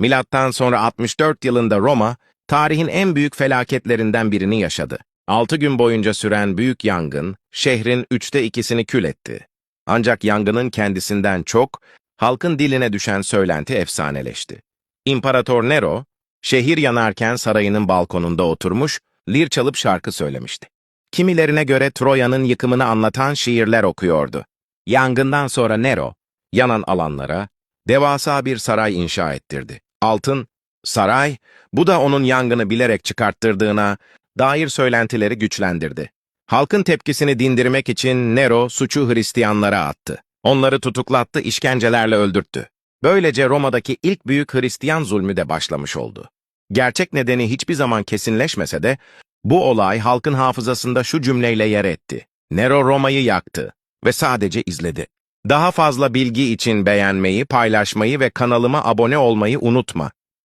Milattan sonra 64 yılında Roma, tarihin en büyük felaketlerinden birini yaşadı. 6 gün boyunca süren büyük yangın, şehrin üçte ikisini kül etti. Ancak yangının kendisinden çok, halkın diline düşen söylenti efsaneleşti. İmparator Nero, şehir yanarken sarayının balkonunda oturmuş, lir çalıp şarkı söylemişti. Kimilerine göre Troya'nın yıkımını anlatan şiirler okuyordu. Yangından sonra Nero, yanan alanlara, devasa bir saray inşa ettirdi. Altın, saray, bu da onun yangını bilerek çıkarttırdığına dair söylentileri güçlendirdi. Halkın tepkisini dindirmek için Nero suçu Hristiyanlara attı. Onları tutuklattı, işkencelerle öldürttü. Böylece Roma'daki ilk büyük Hristiyan zulmü de başlamış oldu. Gerçek nedeni hiçbir zaman kesinleşmese de bu olay halkın hafızasında şu cümleyle yer etti. Nero Roma'yı yaktı ve sadece izledi. Daha fazla bilgi için beğenmeyi, paylaşmayı ve kanalıma abone olmayı unutma.